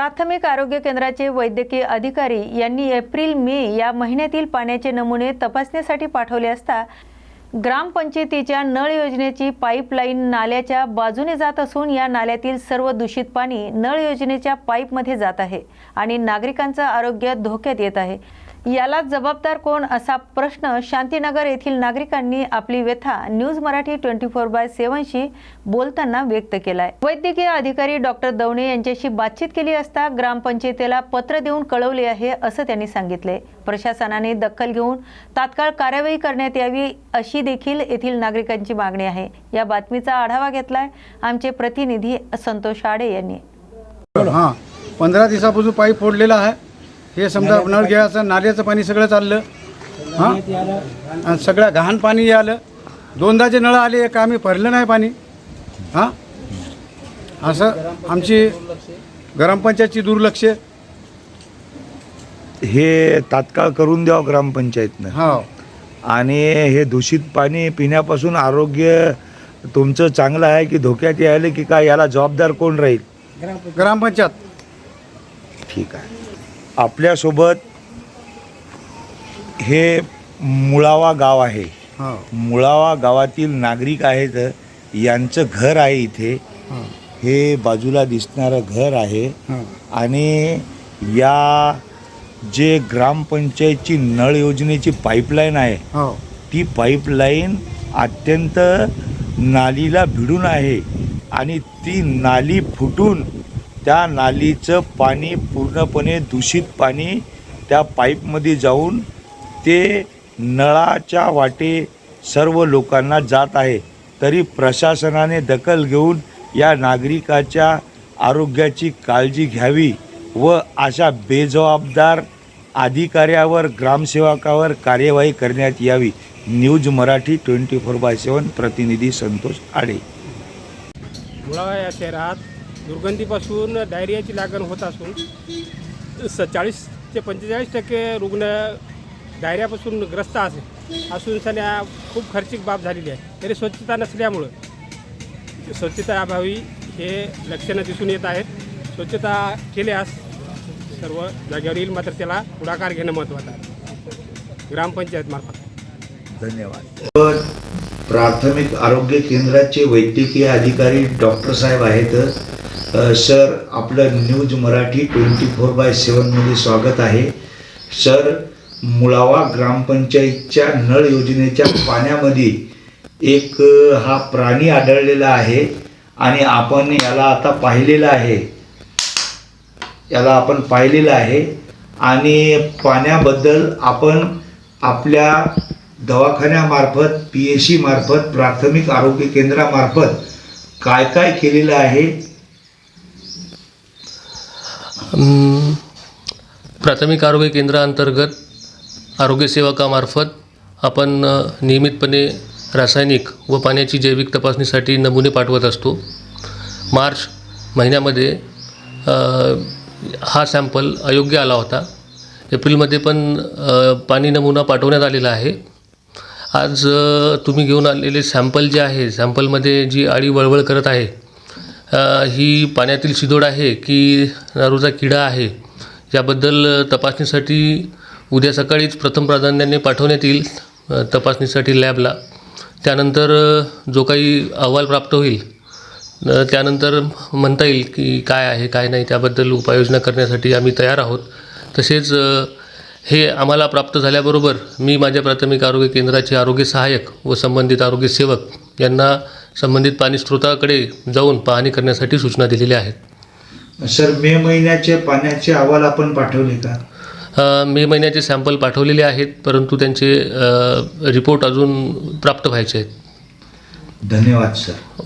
प्राथमिक आरोग्य केंद्राचे वैद्यकीय अधिकारी यांनी एप्रिल मे या महिन्यातील पाण्याचे नमुने तपासण्यासाठी पाठवले असता ग्रामपंचायतीच्या नळ योजनेची पाईपलाईन नाल्याच्या बाजूने जात असून या नाल्यातील सर्व दूषित पाणी नळ योजनेच्या पाईपमध्ये जात आहे आणि नागरिकांचं आरोग्य धोक्यात येत आहे. याला जबाबदार कोण असा प्रश्न शांतीनगर येथील नागरिकांनी आपली व्यथा news Marathi twenty four by सेव्हनशी बोलताना व्यक्त केलाय. वैद्यकीय अधिकारी डॉक्टर दवणे यांच्याशी बातचीत केली असता ग्रामपंचायतीला पत्र देऊन कळवले आहे असं त्यांनी सांगितले. प्रशासनाने दखल घेऊन तात्काळ कार्यवाही करण्यात यावी अशी देखील येथील नागरिकांची मागणी आहे. या बातमीचा आढावा घेतलाय आमचे प्रतिनिधी संतोष आडे यांनी. पंधरा दिवसापासून पाईप फोडलेला आहे. हे समजा नळ घ्यायचं नाल्याचं पाणी सगळं चाललं. हां? आणि सगळं घाण पाणी आलं. दोनदा जे नळ आले एक आम्ही भरलं नाही पाणी. हां? असं आमची ग्रामपंचायतची दुर्लक्ष हे तात्काळ करून द्यावं ग्रामपंचायतनं. हो. आणि हे दूषित पाणी पिण्यापासून आरोग्य तुमचं चांगलं आहे की धोक्यात यायला की काय? याला जबाबदार कोण राहील? ग्रामपंचायत. ठीक आहे. आपल्यासोबत हे मुळावा गाव आहे. मुळावा गावातील नागरिक आहेत यांचं घर आहे इथे. हो. बाजूला दिसणारं घर आहे. आणि या जे ग्रामपंचायतची नळ योजनेची पाईपलाईन आहे हो. ती पाईपलाईन अत्यंत नालीला भिडून आहे. आणि ती नाली फुटून त्या नालीचं पाणी पूर्णपणे दूषित पाणी त्या पाईपमध्ये जाऊन ते नळाच्या वाटे सर्व लोकांना जात आहे. तरी प्रशासनाने दखल घेऊन या नागरिकाच्या आरोग्याची काळजी घ्यावी व अशा बेजबाबदार अधिकाऱ्यावर ग्रामसेवकावर कार्यवाही करण्यात यावी. News Marathi twenty four by seven प्रतिनिधी संतोष आडे. मुळा या शहरात दुर्गंधीपासून डायरियाची लागण होत असून स चाळीस ते पंचेचाळीस टक्के रुग्ण डायरियापासून ग्रस्त असे असून सध्या खूप खर्चिक बाब झालेली आहे. तरी स्वच्छता नसल्यामुळं स्वच्छता अभावी हे लक्षणं दिसून येत आहेत. स्वच्छता केल्यास सर्व जागेवर येईल मात्र त्याला पुढाकार घेणं महत्त्वाचं आहे. ग्रामपंचायतमार्फत धन्यवाद. प्राथमिक आरोग्य केंद्राचे वैद्यकीय अधिकारी डॉक्टर साहेब आहेत. सर आपलं news Marathi twenty four by सेवनमध्ये स्वागत आहे. सर मुळावा ग्रामपंचायतच्या नळ योजनेच्या पाण्यामध्ये एक हा प्राणी आढळलेला आहे आणि आपण याला आता पाहिलेलं आहे. याला आपण पाहिलेलं आहे आणि पाण्याबद्दल आपण आपल्या दवाखान्यामार्फत पी एस सी मार्फत प्राथमिक आरोग्य केंद्रामार्फत काय काय केलेलं आहे प्राथमिक आरोग्य केंद्राअंतर्गत आरोग्यसेवकामार्फत आपण नियमितपणे रासायनिक व पाण्याची जैविक तपासणीसाठी नमुने पाठवत असतो. मार्च महिन्यामध्ये हा सॅम्पल अयोग्य आला होता. एप्रिलमध्ये पण पाणी नमुना पाठवण्यात आलेला आहे. आज तुम्ही घेऊन आलेले सॅम्पल जे आहे सॅम्पलमध्ये जी आळी वळवळ करत आहे ही पाण्यातील शिदोड आहे की नारूचा किडा आहे याबद्दल तपासणीसाठी उद्या सकाळीच प्रथम प्राधान्याने पाठवण्यात येईल तपासणीसाठी लॅबला. त्यानंतर जो काही अहवाल प्राप्त होईल त्यानंतर म्हणता येईल की काय आहे काय नाही त्याबद्दल उपाययोजना करण्यासाठी आम्ही तयार आहोत. तसेच हे आम्हाला प्राप्त झाल्याबरोबर मी माझ्या प्राथमिक आरोग्य केंद्राचे आरोग्य सहाय्यक व संबंधित आरोग्य सेवक यांना संबंधित पाणी स्रोताकडे जाऊन पाहणी करण्यासाठी सूचना दिलेल्या आहेत. सर मे महिन्याचे पाण्याचे अहवाल आपण पाठवले का? मे महिन्याचे सॅम्पल पाठवलेले आहेत परंतु त्यांचे रिपोर्ट अजून प्राप्त व्हायचे आहेत. धन्यवाद सर.